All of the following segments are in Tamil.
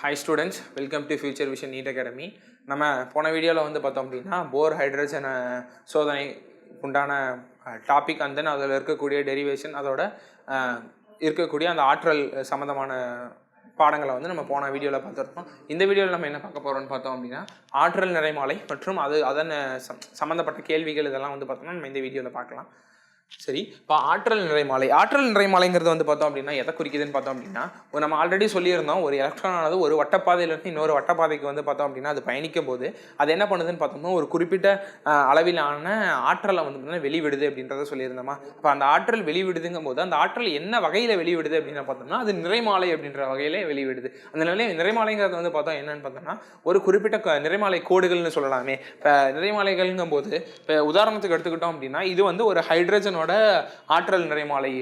Hi students welcome to future vision NEET academy நம்ம போன வீடியோவில் வந்து பார்த்தோம் அப்படின்னா போர் ஹைட்ரஜன் சோதனை உண்டான டாபிக் அண்ட் தென் அதில் இருக்கக்கூடிய டெரிவேஷன் அதோட இருக்கக்கூடிய அந்த ஆற்றல் சம்மந்தமான பாடங்களை வந்து நம்ம போன வீடியோவில் பார்த்துருப்போம் இந்த வீடியோவில் நம்ம என்ன பார்க்க போகிறோம்னு பார்த்தோம் அப்படின்னா ஆற்றல் நிறைமாலை மற்றும் அது அதன் சம் சம்மந்தப்பட்ட கேள்விகள் இதெல்லாம் வந்து பார்த்தோம்னா நம்ம இந்த வீடியோவில் பார்க்கலாம். சரி இப்போ ஆற்றல் நிறைமாலை ஆற்றல் நிறைமாலைங்கிறது வந்து பார்த்தோம் அப்படின்னா எதை குறிக்குதுன்னு பார்த்தோம் அப்படின்னா நம்ம ஆல்ரெடி சொல்லியிருந்தோம் ஒரு எலக்ட்ரான் ஆனது ஒரு வட்டப்பாதையிலிருந்து இன்னொரு வட்டப்பாதைக்கு வந்து பார்த்தோம் அப்படின்னா அது பயணிக்கும் போது அது என்ன பண்ணுதுன்னு பார்த்தோம்னா ஒரு குறிப்பிட்ட அளவிலான ஆற்றலை வந்து பார்த்தீங்கன்னா வெளிவிடுது அப்படின்றத சொல்லியிருந்தோமா. இப்போ அந்த ஆற்றல் வெளிவிடுதுங்கும் போது அந்த ஆற்றல் என்ன வகையில் வெளிவிடுது அப்படின்னு பார்த்தோம்னா அது நிறைமாலை அப்படின்ற வகையிலே வெளிவிடுது. அந்த நிலை நிறைமாலைங்கிறது வந்து பார்த்தோம் என்னன்னு பார்த்தோம்னா ஒரு குறிப்பிட்ட நிறைமாலை கோடுகள்னு சொல்லலாமே. இப்போ நிறைமாலைகள்ங்கும் போது இப்போ உதாரணத்துக்கு எடுத்துக்கிட்டோம் அப்படின்னா இது வந்து ஒரு ஹைட்ரஜன் ஹைட்ரஜனோட ஆற்றல் நிறைமாலை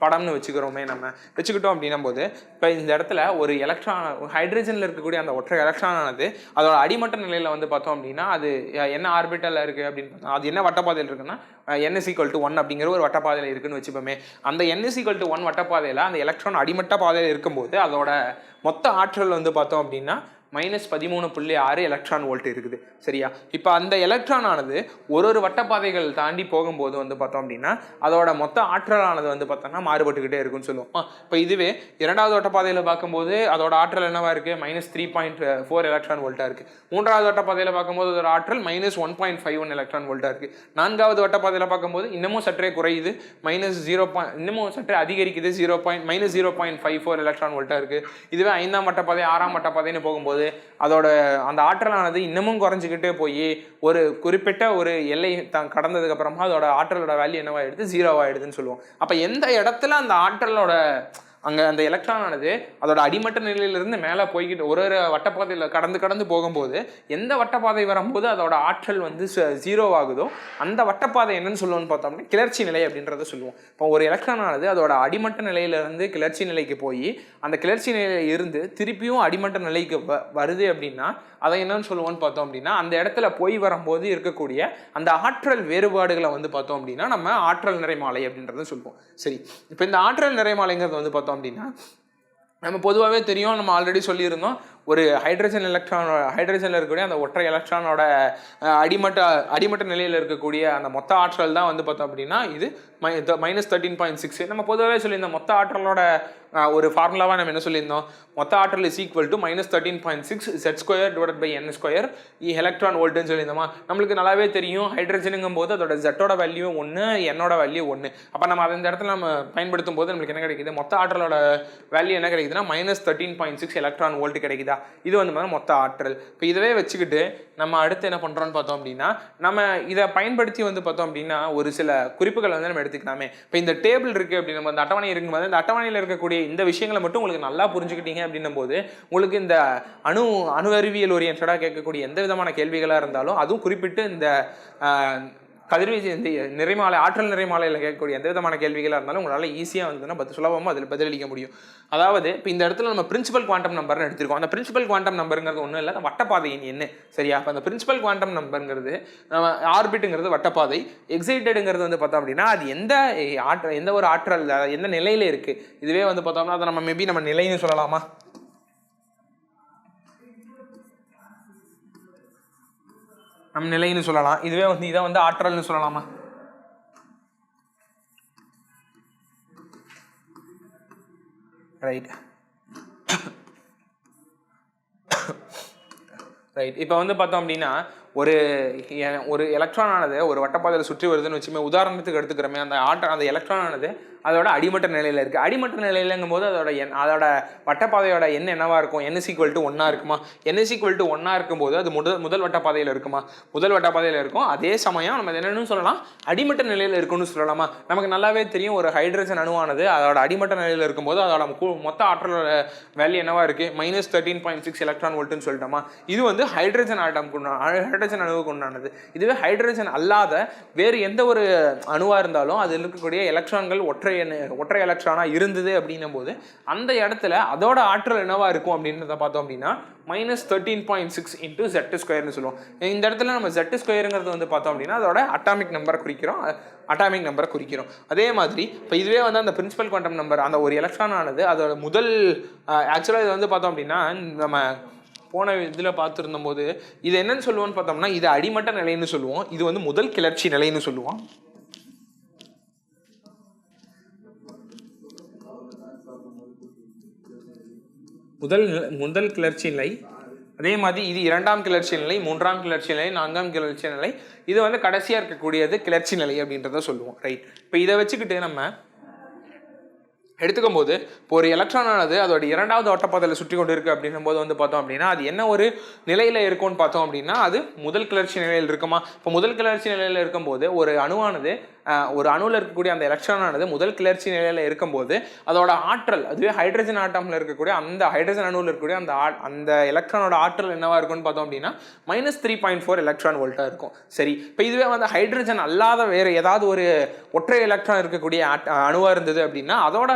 படம்னு வச்சுக்கிறோமே நம்ம. வச்சுக்கிட்டோம் அப்படின்னும் போது இப்போ இந்த இடத்துல ஒரு எலக்ட்ரான் ஹைட்ரஜனில் இருக்கக்கூடிய அந்த ஒற்றை எலக்ட்ரானானது அதோட அடிமட்ட நிலையில் வந்து பார்த்தோம் அப்படின்னா அது என்ன ஆர்பிட்டலில் இருக்குது அப்படின்னு பார்த்தோம் அது என்ன வட்டப்பாதையில் இருக்குன்னா என்எஸ் ஈக்குவல் டு ஒன் அப்படிங்கிற ஒரு வட்டப்பாதையில் இருக்குன்னு வச்சுப்போமே. அந்த n is equal to one வட்டப்பாதையில் அந்த எலக்ட்ரான் அடிமட்ட பாதையில் இருக்கும்போது அதோட மொத்த ஆற்றல் வந்து பார்த்தோம் அப்படின்னா மைனஸ் பதிமூணு புள்ளி ஆறு எலக்ட்ரான் வோல்ட் இருக்குது. சரியா? இப்போ அந்த எலக்ட்ரான் ஆனது ஒரு ஒரு வட்டப்பாதைகள் தாண்டி போகும்போது வந்து பார்த்தோம் அப்படின்னா அதோட மொத்த ஆற்றலானது வந்து பார்த்தோம்னா மாறுபட்டுக்கிட்டே இருக்குன்னு சொல்லுவோம். இப்போ இதுவே இரண்டாவது வட்டப்பாதையில் பார்க்கும்போது அதோட ஆற்றல் என்னவா இருக்குது minus three point four electron வோல்ட்டாக இருக்குது மூன்றாவது வட்டப்பாதையில் பார்க்கும்போது அதோட ஆற்றல் minus one point five one electron வோல்ட்டாக இருக்குது நான்காவது வட்டப்பாதையில் பார்க்கும்போது இன்னமும் சற்றே குறையுது. மைனஸ் ஜீரோ பாயிண்ட் இன்னமும் சற்றே அதிகரிக்குது. Zero point minus zero point five four electron வோல்ட்டாக இருக்குது இதுவே ஐந்தாம் வட்டப்பாதை ஆறாம் வட்டப்பாதைன்னு போகும்போது அதோட அந்த ஆற்றலானது இன்னமும் குறைஞ்சிக்கிட்டே போய் ஒரு குறிப்பிட்ட ஒரு எல்லை தான் கடந்ததுக்கு அப்புறமா அதோட ஆற்றலோட வேல்யூ என்னவாயிடுது? ஜீரோவாயிடுதுன்னு சொல்லுவோம். அப்போ எந்த இடத்துல அந்த ஆற்றலோட அங்கே அந்த எலக்ட்ரான் ஆனது அதோட அடிமட்ட நிலையிலிருந்து மேலே போய்கிட்டு ஒரு ஒரு வட்டப்பாதையில் கடந்து கடந்து போகும்போது எந்த வட்டப்பாதை வரும்போது அதோட ஆற்றல் வந்து ஜீரோ ஆகுதோ அந்த வட்டப்பாதை என்னன்னு சொல்லுவோம்னு பார்த்தோம்னா கிளர்ச்சி நிலை அப்படின்றத சொல்லுவோம். இப்போ ஒரு எலக்ட்ரான் ஆனது அதோட அடிமட்ட நிலையிலிருந்து கிளர்ச்சி நிலைக்கு போய் அந்த கிளர்ச்சி நிலையில் இருந்து திருப்பியும் அடிமட்ட நிலைக்கு வ- வருது அப்படின்னா அதை என்னன்னு சொல்லுவோம்னு பார்த்தோம் அப்படின்னா அந்த இடத்துல போய் வரும்போது இருக்கக்கூடிய அந்த ஆற்றல் வேறுபாடுகளை வந்து பார்த்தோம் அப்படின்னா நம்ம ஆற்றல் நிறைமாலை அப்படின்றத சொல்லுவோம். சரி இப்போ இந்த ஆற்றல் நிறைமாலைங்கிறது வந்து பார்த்தோம் அப்படின்னா நம்ம பொதுவாகவே தெரியும் நம்ம ஆல்ரெடி சொல்லியிருந்தோம். ஒரு ஹைட்ரஜன் எலக்ட்ரான் ஹைட்ரஜனில் இருக்கக்கூடிய அந்த ஒற்றை எலக்ட்ரானோட அடிமட்ட அடிமட்ட நிலையில் இருக்கக்கூடிய அந்த மொத்த ஆற்றல் தான் வந்து பார்த்தோம் அப்படின்னா இது மை மைனஸ் தேர்ட்டின் பாயிண்ட் சிக்ஸ் நம்ம பொதுவாகவே சொல்லியிருந்தோம் மொத்த ஆற்றலோட ஒரு ஃபார்முலாவாக நம்ம என்ன சொல்லியிருந்தோம்? மொத்த ஆற்றல் is equal to minus thirteen point six Z square divide by n square electron வோல்ட்டுன்னு சொல்லியிருந்தோமா? நம்மளுக்கு நல்லாவே தெரியும். ஹைட்ரஜனுங்கும் போது அதோட ஜெட்டோட வேல்யூ ஒன்று என்னோட வேல்யூ ஒன்று அப்போ நம்ம அந்த இடத்துல நம்ம பயன்படுத்தும் போது நம்மளுக்கு என்ன கிடைக்குது? மொத்த ஆற்றலோட வேல்யூ என்ன கிடைக்குதுன்னா minus thirteen point six electron volt கிடைக்குதா. இது வந்து பார்த்தா மொத்த ஆற்றல். இப்போ இதவே வச்சுக்கிட்டு நம்ம அடுத்து என்ன பண்ணுறோம்னு பார்த்தோம் அப்படின்னா நம்ம இதை பயன்படுத்தி வந்து பார்த்தோம் அப்படின்னா ஒரு சில குறிப்புகள் வந்து நம்ம எடுத்துக்கலாமே. இப்போ இந்த டேபிள் இருக்குது அப்படின்னு நம்ம அந்த அட்டவணை இருக்கும்போது இந்த அட்டவணையில் இருக்கக்கூடிய இந்த விஷயங்களை மட்டும் உங்களுக்கு நல்லா புரிஞ்சுக்கிட்டீங்க அப்படின்னும் போது உங்களுக்கு இந்த அணு அணு அறிவியல் ஓரியன்டாக கேட்கக்கூடிய எந்த விதமான கேள்விகளாக இருந்தாலும் அதுவும் குறிப்பிட்டு இந்த கதிர்வீச்சு இந்த நிறைமாலை ஆற்றல் நிறைமாலையில் கேட்கக்கூடிய எந்த விதமான கேள்விகளாக இருந்தாலும் உங்களால் ஈஸியாக வந்து பத்து சுலபமாக அதில் பதிலளிக்க முடியும். அதாவது இப்போ இந்த இடத்துல நம்ம பிரின்சிபல் குவாண்டம் நம்பர்னு எடுத்திருக்கோம். அந்த பிரின்சிபல் குவாண்டம் நம்பருங்கிறது ஒன்றும் இல்லை வட்டப்பாதையின் என்ன? சரியா? அப்போ அந்த பிரின்சிபல் குவாண்டம் நம்பருங்கிறது நம்ம ஆர்பிட்டுங்கிறது வட்டப்பாதை. எக்ஸைட்டடுங்கிறது வந்து பார்த்தோம் அப்படின்னா அது எந்த ஆற்றல் எந்த ஒரு ஆற்றல் எந்த நிலையில் இருக்குது இதுவே வந்து பார்த்தோம்னா அதை நம்ம மேபி நம்ம நிலைன்னு சொல்லலாமா? நம் நிலைன்னு சொல்லலாம். இதுவே வந்து இதை வந்து ஆற்றல்னு சொல்லலாமா? ரைட் ரைட் இப்போ வந்து பார்த்தோம் அப்படின்னா ஒரு எ- ஒரு எலக்ட்ரான் ஆனது ஒரு வட்டப்பாதையில் சுற்றி வருதுன்னு வச்சுமே உதாரணத்துக்கு எடுத்துக்கிறோமே அந்த ஆட்டம் அந்த எலக்ட்ரான் ஆனது அதோட அடிமட்ட நிலையில் இருக்குது அடிமட்ட நிலையிலங்கும் போது அதோட என் அதோட வட்டப்பாதையோட எண் என்னவாக இருக்கும்? என்எஸ் ஈக்குவல் டு ஒன்றா இருக்குமா? என்எஸ் ஈக்குவல் டு ஒன்றா இருக்கும்போது அது முதல் முதல் வட்டப்பாதையில் இருக்குமா? முதல் வட்டப்பாதையில் இருக்கும். அதே சமயம் நம்ம என்னென்னு சொல்லலாம்? அடிமட்ட நிலையில் இருக்கும்னு சொல்லலாமா? நமக்கு நல்லாவே தெரியும் ஒரு ஹைட்ரஜன் அணுவானது அதோட அடிமட்ட நிலையில் இருக்கும்போது அதோட மொத்த ஆற்றலோட வேல்யூ என்னவாக இருக்குது minus thirteen point six electron வோல்ட்டுன்னு சொல்லிட்டோமா? இது வந்து ஹைட்ரஜன் ஆட்டம் ஹைட்ரஜன் ஹைட்ரஜன் அணுவுக்கு உண்டானது. இதுவே ஹைட்ரஜன் அல்லாத வேறு எந்த ஒரு அணுவாக இருந்தாலும் அதில் இருக்கக்கூடிய எலக்ட்ரான்கள் ஒற்றை ஒற்றை எலக்ட்ரானாக இருந்தது அப்படின்னும் போது அந்த இடத்துல அதோட ஆற்றல் என்னவா இருக்கும் அப்படின்றத பார்த்தோம் அப்படின்னா minus thirteen point six into Z ஸ்கொயர்னு சொல்லுவோம். இந்த இடத்துல நம்ம ஜெட்டு ஸ்கொயருங்கிறது வந்து பார்த்தோம் அப்படின்னா அதோட அட்டாமிக் நம்பரை குறிக்கிறோம். அட்டாமிக் நம்பரை குறிக்கிறோம். அதே மாதிரி இப்போ இதுவே வந்து அந்த பிரின்சிபல் குவாண்டம் நம்பர் அந்த ஒரு எலக்ட்ரான் ஆனது அதோட முதல் ஆக்சுவலாக இது வந்து பார்த்தோம் அப்படின்னா நம்ம போன இதில் பார்த்துருந்தபோது போது இது என்னன்னு சொல்லுவோம்னு பார்த்தோம்னா இது அடிமட்ட நிலைன்னு சொல்லுவோம். இது வந்து முதல் கிளர்ச்சி நிலைன்னு சொல்லுவோம். முதல் நில- முதல் கிளர்ச்சி நிலை. அதே மாதிரி இது இரண்டாம் கிளர்ச்சி நிலை மூன்றாம் கிளர்ச்சி நிலை நான்காம் கிளர்ச்சி நிலை. இது வந்து கடைசியாக இருக்கக்கூடியது கிளர்ச்சி நிலை அப்படின்றத சொல்லுவோம். ரைட் இப்போ இதை வச்சுக்கிட்டு நம்ம எடுத்துக்கும் போது இப்போ ஒரு எலக்ட்ரானானது அதோட இரண்டாவது ஓட்டப்பாதையில் சுற்றி கொண்டு இருக்கு அப்படின்னும் போது வந்து பார்த்தோம் அப்படின்னா அது என்ன ஒரு நிலையில இருக்கும்னு பார்த்தோம் அப்படின்னா அது முதல் கிளர்ச்சி நிலையில் இருக்குமா? இப்போ முதல் கிளர்ச்சி நிலையில் இருக்கும்போது ஒரு அணுவானது ஒரு அணுவில் இருக்கக்கூடிய அந்த எலக்ட்ரானானது முதல் கிளர்ச்சி நிலையில் இருக்கும்போது அதோட ஆற்றல் அதுவே ஹைட்ரஜன் ஆட்டமில் இருக்கக்கூடிய அந்த ஹைட்ரஜன் அணுவில் இருக்கக்கூடிய அந்த அந்த எலக்ட்ரானோட ஆற்றல் என்னவா இருக்கும்னு பார்த்தோம் அப்படின்னா minus three point four electron வோல்ட்டாக இருக்கும். சரி இப்போ இதுவே வந்து ஹைட்ரஜன் அல்லாத வேறு ஏதாவது ஒரு ஒற்றை எலக்ட்ரான் இருக்கக்கூடிய ஆட்- இருந்தது அப்படின்னா அதோட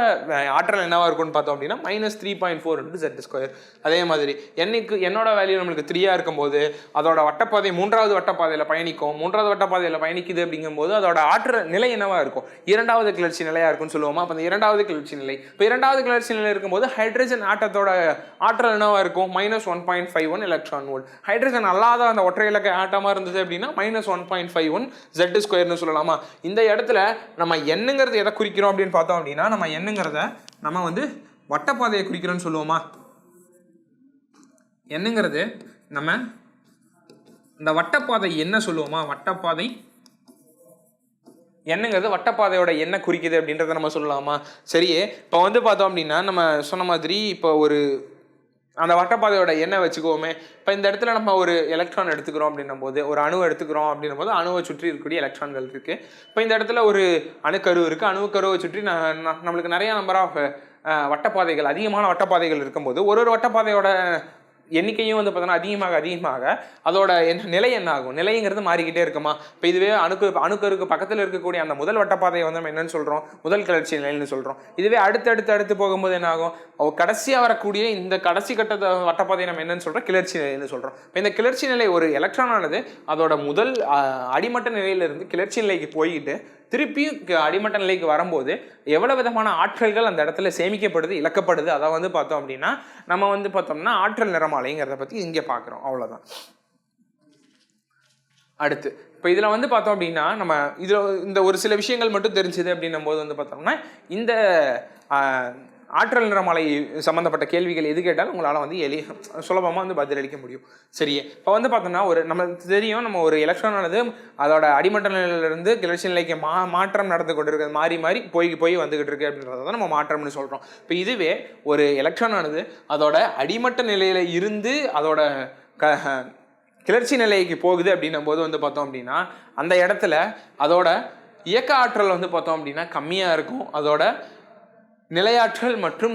ஆற்றல் என்னவா இருக்கும்னு பார்த்தோம் அப்படின்னா minus three point four into Z square அதே மாதிரி என்னைக்கு என்னோட வேல்யூ நம்மளுக்கு த்ரீயாக இருக்கும்போது அதோட வட்டப்பாதை மூன்றாவது வட்டப்பாதையில் பயணிக்கும். மூன்றாவது வட்டப்பாதையில் பயணிக்குது அப்படிங்கும்போது அதோட ஆற்றல் நிலை என்னவா இருக்கும்? இரண்டாவது கிளர்ச்சி நிலையா இருக்கும்னு சொல்லுவோமா? அப்போ அந்த இரண்டாவது கிளர்ச்சி நிலை. இப்போ இரண்டாவது கிளர்ச்சி நிலை இருக்கும்போது ஹைட்ரஜன் ஆட்டத்தோட ஆற்றல் என்னவா இருக்கும்? Minus one point five one electron volt hydrogen அல்லாத அந்த ஒற்றை இலக்க ஆட்டமாக இருந்தது அப்படின்னா minus one point five one Z ஸ்கொயர்னு சொல்லலாமா? இந்த இடத்துல நம்ம என்னங்கிறது எதை குறிக்கிறோம் அப்படின்னு பார்த்தோம் அப்படின்னா நம்ம என்னங்கிறத நம்ம வந்து வட்டப்பாதையை குறிக்கிறோம்னு சொல்லுவோமா? என்னங்கிறது நம்ம இந்த வட்டப்பாதை என்ன சொல்லுவோமா? வட்டப்பாதை என்னங்கிறது வட்டப்பாதையோட என்ன குறிக்குது அப்படின்றத நம்ம சொல்லலாமா? சரி இப்போ வந்து பார்த்தோம் அப்படின்னா நம்ம சொன்ன மாதிரி இப்போ ஒரு அந்த வட்டப்பாதையோட எண்ணெய் வச்சுக்கோமே இப்போ இந்த இடத்துல நம்ம ஒரு எலக்ட்ரான் எடுத்துக்கிறோம் அப்படின்னும் போது ஒரு அணு எடுத்துக்கிறோம் அப்படின்னும் போது அணுவை சுற்றி இருக்கக்கூடிய எலக்ட்ரான்கள் இருக்குது இப்போ இந்த இடத்துல ஒரு அணுக்கரு இருக்குது அணுக்கருவை சுற்றி நம்மளுக்கு நிறையா நம்பர் ஆஃப் வட்டப்பாதைகள் அதிகமான வட்டப்பாதைகள் இருக்கும்போது ஒரு ஒரு வட்டப்பாதையோட எண்ணிக்கையும் வந்து பார்த்தோன்னா அதிகமாக அதிகமாக. அதோட என்ன நிலை என்ன ஆகும் நிலைங்கிறது மாறிக்கிட்டே இருக்குமா? இப்போ இதுவே அணுக்கு அணுக்கருக்கு பக்கத்தில் இருக்கக்கூடிய அந்த முதல் வட்டப்பாதையை வந்து நம்ம என்னன்னு சொல்கிறோம் முதல் கிளர்ச்சி நிலைன்னு சொல்கிறோம் இதுவே அடுத்து அடுத்து அடுத்து போகும்போது என்ன ஆகும் கடைசியாக வரக்கூடிய இந்த கடைசி கட்ட வட்டப்பாதையை நம்ம என்னன்னு சொல்கிறோம் கிளர்ச்சி நிலைன்னு சொல்கிறோம் இப்போ இந்த கிளர்ச்சி நிலை ஒரு எலக்ட்ரானானது அதோட முதல் அடிமட்ட நிலையிலிருந்து கிளர்ச்சி நிலைக்கு போய்கிட்டு திருப்பியும் அடிமட்ட நிலைக்கு வரும்போது எவ்வளவு விதமான ஆற்றல்கள் அந்த இடத்துல சேமிக்கப்படுது இழக்கப்படுது அதை வந்து பார்த்தோம் அப்படின்னா நம்ம வந்து பார்த்தோம்னா ஆற்றல் நிறமாலைங்கிறத பற்றி இங்கே பார்க்குறோம். அவ்வளோதான் அடுத்து இப்போ இதில் வந்து பார்த்தோம் அப்படின்னா நம்ம இதில் இந்த ஒரு சில விஷயங்கள் மட்டும் தெரிஞ்சுது அப்படின்னும் போது வந்து பார்த்தோம்னா இந்த ஆற்றல் நிறமாலை சம்மந்தப்பட்ட கேள்விகள் எது கேட்டாலும் உங்களால் வந்து எளிய சுலபமாக வந்து பதிலளிக்க முடியும். சரி இப்போ வந்து பார்த்தோம்னா ஒரு நம்ம தெரியும் நம்ம ஒரு எலக்ட்ரான் ஆனது அதோட அடிமட்ட நிலையிலிருந்து கிளர்ச்சி நிலைக்கு மா மாற்றம் நடந்து கொண்டு இருக்கிறது மாறி மாறி போய் போய் வந்துக்கிட்டு இருக்கு அப்படின்றத தான் நம்ம மாற்றம்னு சொல்கிறோம் இப்போ இதுவே ஒரு எலக்ட்ரான் ஆனது அதோட அடிமட்ட நிலையில் இருந்து அதோட க கிளர்ச்சி நிலைக்கு போகுது அப்படின்னும் போது வந்து பார்த்தோம் அப்படின்னா அந்த இடத்துல அதோட இயக்க ஆற்றல் வந்து பார்த்தோம் அப்படின்னா கம்மியாக இருக்கும். அதோட நிலையாற்றல் மற்றும்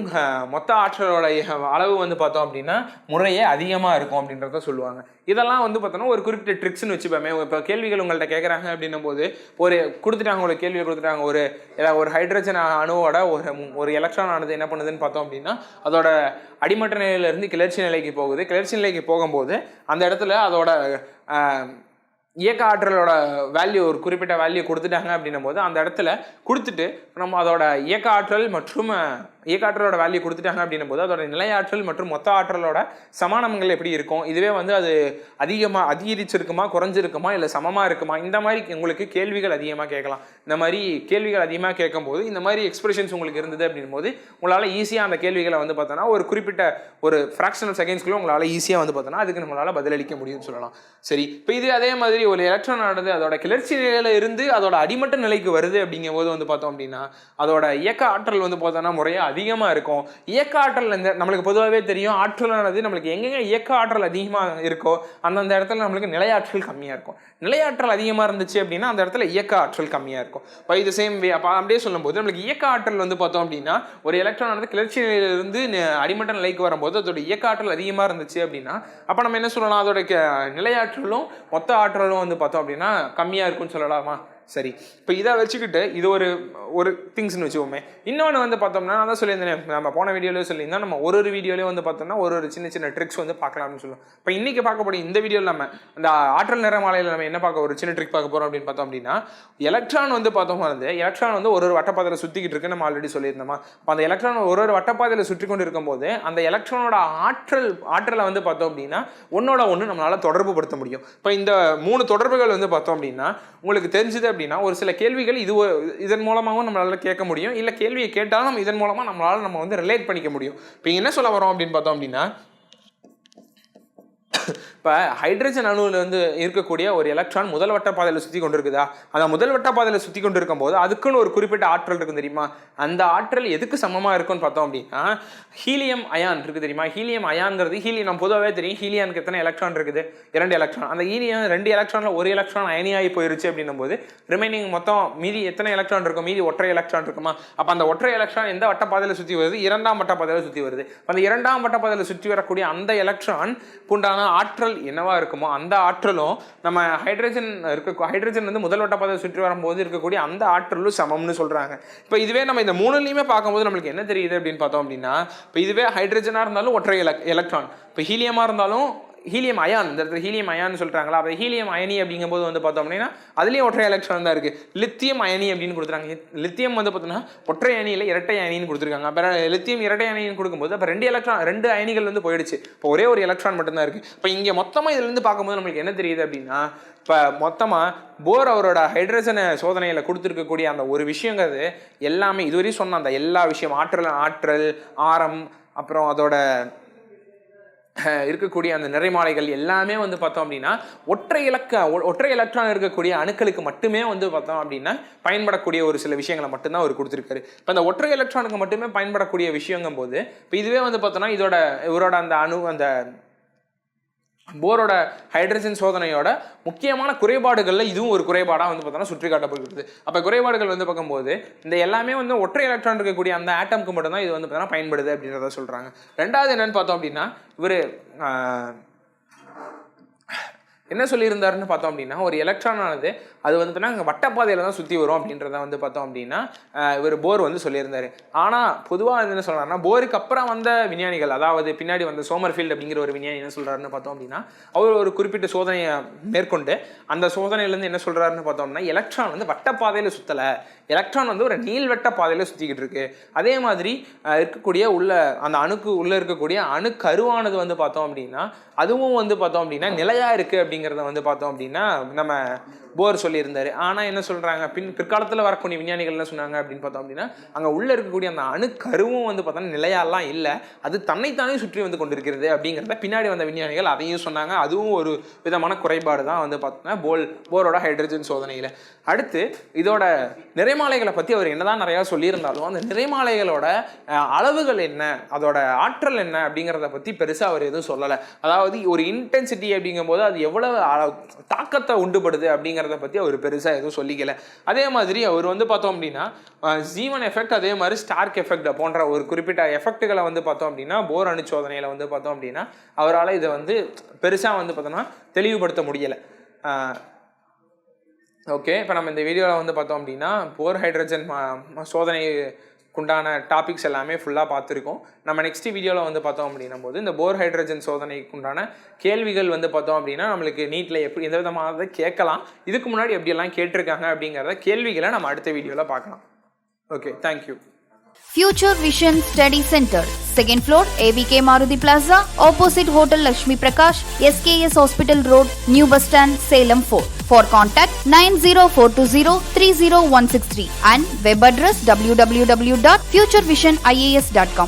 மொத்த ஆற்றலோட அளவு வந்து பார்த்தோம் அப்படின்னா முறையே அதிகமாக இருக்கும் அப்படின்றத சொல்லுவாங்க. இதெல்லாம் வந்து பார்த்தோன்னா ஒரு குறிப்பிட்ட ட்ரிக்ஸ்னு வச்சுப்போமே. இப்போ கேள்விகள் உங்கள்கிட்ட கேட்குறாங்க அப்படின்னும் போது ஒரு கொடுத்துட்டாங்க ஒரு கேள்வி கொடுத்துட்டாங்க ஒரு ஏதாவது ஒரு ஹைட்ரஜன் அணுவோட ஒரு ஒரு எலக்ட்ரான் ஆனது என்ன பண்ணுதுன்னு பார்த்தோம் அப்படின்னா அதோட அடிமட்ட நிலையிலேருந்து கிளர்ச்சி நிலைக்கு போகுது. கிளர்ச்சி நிலைக்கு போகும்போது அந்த இடத்துல அதோட இயக்க ஆற்றலோட வேல்யூ ஒரு குறிப்பிட்ட வேல்யூ கொடுத்துட்டாங்க அப்படின்னும் போது அந்த இடத்துல கொடுத்துட்டு நம்ம அதோட இயக்க ஆற்றல் மற்றும் அஹ், இயக்க ஆற்றலோட வேல்யூ கொடுத்துட்டாங்க அப்படின்னும் போது அதோட நிலையாற்றல் மற்றும் மொத்த ஆற்றலோட சமானங்கள் எப்படி இருக்கும்? இதுவே வந்து அது அதிகமாக அதிகரிச்சிருக்குமா குறைஞ்சிருக்குமா இல்லை சமமாக இருக்குமா? இந்த மாதிரி உங்களுக்கு கேள்விகள் அதிகமாக கேட்கலாம். இந்த மாதிரி கேள்விகள் அதிகமாக கேட்கும்போது இந்த மாதிரி எக்ஸ்பிரஷன்ஸ் உங்களுக்கு இருந்தது அப்படின்னும் போது உங்களால் ஈஸியாக அந்த கேள்விகளை வந்து பார்த்தோன்னா ஒரு குறிப்பிட்ட ஒரு ஃப்ராக்ஷனல் செகண்ட்ஸ்க்குள்ள உங்களால் ஈஸியாக வந்து பார்த்தோன்னா அதுக்கு நம்மளால் பதிலளிக்க முடியும்னு சொல்லலாம். சரி இப்போ இது அதே மாதிரி ஒரு எலக்ட்ரான் ஆனது அதோட கிளர்ச்சி நிலையில இருந்து அதோட அடிமட்ட நிலைக்கு வருது அப்படிங்கும் போது வந்து பார்த்தோம் அப்படின்னா அதோட இயக்க ஆற்றல் வந்து பார்த்தோன்னா முறையாக அதிகமாக இருக்கும். இயக்க ஆற்றல் இந்த நம்மளுக்கு பொதுவாகவே தெரியும் ஆற்றலானது நம்மளுக்கு எங்கெங்க இயக்க ஆற்றல் அதிகமாக இருக்கோ அந்தந்த இடத்துல நம்மளுக்கு நிலையாற்றல் கம்மியாக இருக்கும். நிலையாற்றல் அதிகமாக இருந்துச்சு அப்படின்னா அந்த இடத்துல இயக்க ஆற்றல் கம்மியாக இருக்கும். பை இது சேம் வே அப்போ அப்படியே சொல்லும்போது நம்மளுக்கு இயக்க ஆற்றல் வந்து பார்த்தோம் அப்படின்னா ஒரு எலக்ட்ரான் வந்து கிளர்ச்சி நிலையிலிருந்து அடிமட்ட நிலைக்கு வரும்போது அதோட இயக்க ஆற்றல் அதிகமாக இருந்துச்சு அப்படின்னா அப்போ நம்ம என்ன சொல்லலாம்? அதோட க- நிலையாற்றலும் மொத்த ஆற்றலும் வந்து பார்த்தோம் அப்படின்னா கம்மியாக இருக்கும்னு சொல்லலாமா? சரி. இப்போ இதை வச்சுக்கிட்டு இது ஒரு ஒரு திங்ஸ்னு வச்சுக்கோமே. இன்னொன்று வந்து பார்த்தோம்னா நான் தான் சொல்லியிருந்தேன் நம்ம போன வீடியோலேயே சொல்லியிருந்தோம் நம்ம ஒரு ஒரு வீடியோலேயே வந்து பார்த்தோம்னா ஒரு ஒரு சின்ன சின்ன ட்ரிக்ஸ் வந்து பார்க்கலாம்னு சொல்லுவோம். இப்போ இன்றைக்கி பார்க்கப்படும் இந்த வீடியோவில் நம்ம அந்த ஆற்றல் நிற மாலையில் நம்ம என்ன பார்க்க ஒரு சின்ன ட்ரிக் பார்க்க போகிறோம் அப்படின்னு பார்த்தோம் அப்படின்னா எலக்ட்ரான் வந்து பார்த்தோம்னா வந்து எலக்ட்ரான் வந்து ஒரு ஒரு வட்டப்பாதையில் சுற்றிக்கிட்டு இருக்கு நம்ம ஆல்ரெடி சொல்லியிருந்தோமா. அப்போ அந்த எலக்ட்ரான் ஒரு ஒரு வட்டப்பாதையில் சுற்றி கொண்டு இருக்கும்போது அந்த எலக்ட்ரானோட ஆற்றல் ஆற்றலை வந்து பார்த்தோம் அப்படின்னா ஒன்னோட ஒன்று நம்மளால் தொடர்பு படுத்த முடியும். இப்போ இந்த மூணு தொடர்புகள் வந்து பார்த்தோம் அப்படின்னா உங்களுக்கு தெரிஞ்சது அப்படின்னா ஒரு சில கேள்விகள் இது இதன் மூலமாகவும் நம்மளால கேட்க முடியும். இல்லை கேள்வியை கேட்டாலும் நம்ம இதன் மூலமாக நம்மளால நம்ம வந்து ரிலேட் பண்ணிக்க முடியும். இப்போ என்ன சொல்ல வரோம் அப்படின்னு பார்த்தோம் அப்படின்னா இப்போ ஹைட்ரஜன் அணுவில் வந்து இருக்கக்கூடிய ஒரு எலக்ட்ரான் முதல் வட்ட பாதையில் சுற்றி கொண்டு இருக்குதா அந்த முதல் வட்ட பாதையில் சுற்றி கொண்டு இருக்கும்போது அதுக்குன்னு ஒரு குறிப்பிட்ட ஆற்றல் இருக்கும் தெரியுமா? அந்த ஆற்றல் எதுக்கு சமமாக இருக்கும்னு பார்த்தோம் அப்படின்னா ஹீலியம் அயான் இருக்குது தெரியுமா? ஹீலியம் அயான்ங்கிறது ஹீலியம் நம்ம பொதுவாகவே தெரியும் ஹீலியானுக்கு எத்தனை எலக்ட்ரான் இருக்குது? இரண்டு எலக்ட்ரான் அந்த ஹீலியம் ரெண்டு எலக்ட்ரானில் ஒரு எலக்ட்ரான் அயனியாகி போயிருச்சு அப்படின்னும் போது ரிமைனிங் மொத்தம் மீதி எத்தனை எலக்ட்ரான் இருக்கும் மீதி ஒற்றை எலக்ட்ரான் இருக்குமா? அப்போ அந்த ஒற்றை எலக்ட்ரான் எந்த வட்டப்பாதையில் சுற்றி வருது? இரண்டாம் வட்டப்பாதையில் சுற்றி வருது. அந்த இரண்டாம் வட்டப்பாதையில் சுற்றி வரக்கூடிய அந்த எலக்ட்ரான் உண்டான ஆற்றல் என்னவா இருக்குமோ அந்த ஆற்றலும் நம்ம ஹைட்ரஜன் இருக்க ஹைட்ரஜன் வந்து முதல் வட்டப்பாதை சுற்றி வரும்போது இருக்கக்கூடிய அந்த ஆற்றலும் சமம்னு சொல்றாங்க. இப்போ இதுவே நம்ம இந்த மூணுலையுமே பார்க்கும்போது நம்மளுக்கு என்ன தெரியுது அப்படின்னு பார்த்தோம் அப்படின்னா இப்போ இதுவே ஹைட்ரஜனாக இருந்தாலும் ஒற்றை எலக் எலக்ட்ரான் இப்போ ஹீலியமாக இருந்தாலும் ஹீலியம் அயான் இந்த இடத்துல ஹீலியம் அயான் சொல்கிறாங்களா அப்போ ஹீலியம் அயனி அப்படிங்கும்போது வந்து பார்த்தோம் அப்படின்னா அதுலேயும் ஒற்றை எலக்ட்ரான் தான் இருக்குது லித்தியம் அயனி அப்படின்னு கொடுத்துருக்காங்க லித்தியம் வந்து பார்த்தோம்னா ஒற்றை அயனியில் இரட்டை அயனின்னு கொடுத்துருக்காங்க. அப்போ லித்தியம் இரட்டை அயனின்னு கொடுக்கும்போது அப்போ ரெண்டு எலக்ட்ரான் ரெண்டு அயனிகள் வந்து போயிடுச்சு. இப்போ ஒரே ஒரு எலக்ட்ரான் மட்டும்தான் இருக்குது இப்போ இங்கே மொத்தமாக இதுலேருந்து பார்க்கும்போது நம்மளுக்கு என்ன தெரியுது அப்படின்னா இப்போ மொத்தமாக போர் அவரோட ஹைட்ரஜனை சோதனையில் கொடுத்துருக்கக்கூடிய அந்த ஒரு விஷயங்கிறது எல்லாமே இதுவரையும் சொன்ன அந்த எல்லா விஷயம் ஆற்றல் ஆற்றல் ஆரம் அப்புறம் அதோட இருக்கக்கூடிய அந்த நிறைமாலைகள் எல்லாமே வந்து பார்த்தோம் அப்படின்னா ஒற்றை இலக்க ஒ- ஒற்றை எலக்ட்ரான் இருக்கக்கூடிய அணுக்களுக்கு மட்டுமே வந்து பார்த்தோம் அப்படின்னா பயன்படக்கூடிய ஒரு சில விஷயங்களை மட்டும்தான் அவர் கொடுத்துருக்காரு. இப்போ அந்த ஒற்றை எலக்ட்ரானுக்கு மட்டுமே பயன்படக்கூடிய விஷயங்கும் போது இப்போ இதுவே வந்து பார்த்தோம்னா இதோட இவரோட அந்த அணு அந்த போரோட ஹைட்ரஜன் சோதனையோட முக்கியமான குறைபாடுகளில் இதுவும் ஒரு குறைபாடாக வந்து பார்த்தோன்னா சுற்றி காட்டப்படுகிறது அப்போ குறைபாடுகள் வந்து பார்க்கும்போது இந்த எல்லாமே வந்து ஒற்றை எலக்ட்ரான் இருக்கக்கூடிய அந்த ஆட்டம்க்கு மட்டும்தான் இது வந்து பார்த்தோம்னா பயன்படுது அப்படின்றத சொல்கிறாங்க ரெண்டாவது என்னென்னு பார்த்தோம் அப்படின்னா இவர் என்ன சொல்லியிருந்தாருன்னு பார்த்தோம் அப்படின்னா ஒரு எலக்ட்ரான் ஆனது அது வந்து அங்கே வட்டப்பாதையில் தான் சுற்றி வரும் அப்படின்றத வந்து பார்த்தோம் அப்படின்னா இவர் போர் வந்து சொல்லியிருந்தார். ஆனால் பொதுவாக என்ன சொல்றாருன்னா போருக்கு அப்புறம் வந்த விஞ்ஞானிகள் அதாவது பின்னாடி வந்த சோமர்ஃபீல்ட் அப்படிங்கிற ஒரு விஞ்ஞானி என்ன சொல்கிறாருன்னு பார்த்தோம் அப்படின்னா அவர் ஒரு குறிப்பிட்ட சோதனையை மேற்கொண்டு அந்த சோதனையிலேருந்து என்ன சொல்கிறாருன்னு பார்த்தோம்னா எலக்ட்ரான் வந்து வட்டப்பாதையில் சுற்றலை எலக்ட்ரான் வந்து ஒரு நீள்வட்ட பாதையில் சுற்றிக்கிட்டு இருக்கு. அதே மாதிரி இருக்கக்கூடிய உள்ள அந்த அணுக்கு உள்ளே இருக்கக்கூடிய அணு கருவானது வந்து பார்த்தோம் அப்படின்னா அதுவும் வந்து பார்த்தோம் அப்படின்னா நிலையா அப்படின்னு அப்படிங்கிறத வந்து பார்த்தோம் அப்படின்னா நம்ம போர் சொல்லியிருந்தாரு. ஆனால் என்ன சொல்கிறாங்க பின் பிற்காலத்தில் வரக்கூடிய விஞ்ஞானிகள் என்ன சொன்னாங்க அப்படின்னு பார்த்தோம் அப்படின்னா அங்கே உள்ளே இருக்கக்கூடிய அந்த அணுக்கருவும் வந்து பார்த்தோன்னா நிலையாலாம் இல்லை. அது தன்னைத்தானே சுற்றி வந்து கொண்டிருக்கிறது அப்படிங்கிறத பின்னாடி வந்த விஞ்ஞானிகள் அதையும் சொன்னாங்க. அதுவும் ஒரு விதமான குறைபாடு தான் வந்து பார்த்தோன்னா போல் போரோட ஹைட்ரஜன் சோதனையில். அடுத்து இதோட நிறைமாலைகளை பற்றி அவர் என்னதான் நிறையா சொல்லியிருந்தாலும் அந்த நிறைமாலைகளோட அளவுகள் என்ன? அதோட ஆற்றல் என்ன? அப்படிங்கிறத பற்றி பெருசாக அவர் எதுவும் சொல்லலை. அதாவது ஒரு இன்டென்சிட்டி அப்படிங்கும்போது அது எவ்வளோ எவ்வளவு தாக்கத்தை உண்டுபடுது அப்படிங்கிறத பற்றி அவர் பெருசாக எதுவும் சொல்லிக்கல. அதே மாதிரி அவர் வந்து பார்த்தோம் அப்படின்னா ஜீவன் எஃபெக்ட் அதே மாதிரி ஸ்டார்க் எஃபெக்ட் போன்ற ஒரு குறிப்பிட்ட எஃபெக்ட்டுகளை வந்து பார்த்தோம் அப்படின்னா போர் அணு சோதனையில் வந்து பார்த்தோம் அப்படின்னா அவரால் இதை வந்து பெருசாக வந்து பார்த்தோம்னா தெளிவுபடுத்த முடியலை. ஓகே இப்போ நம்ம இந்த வீடியோவில் வந்து பார்த்தோம் அப்படின்னா போர் ஹைட்ரஜன் சோதனை உண்டான டாபிக்ஸ் எல்லாமே ஃபுல்லாக பார்த்துருக்கோம். நம்ம நெக்ஸ்ட் வீடியோவில் வந்து பார்த்தோம் அப்படின்னும் போது இந்த போர் ஹைட்ரஜன் சோதனைக்குண்டான கேள்விகள் வந்து பார்த்தோம் அப்படின்னா நம்மளுக்கு நீட்டில் எப்படி எந்த விதமானதை கேட்கலாம் இதுக்கு முன்னாடி எப்படியெல்லாம் கேட்டிருக்காங்க அப்படிங்கிறத கேள்விகளை நம்ம அடுத்த வீடியோவில் பார்க்கலாம். Okay thank you future vision study centre second floor ABK Maruti plaza opposite hotel Lakshmi Prakash SKS hospital road new bus stand Salem fort For contact 90420 30163 and web address www.futurevision.ias.com.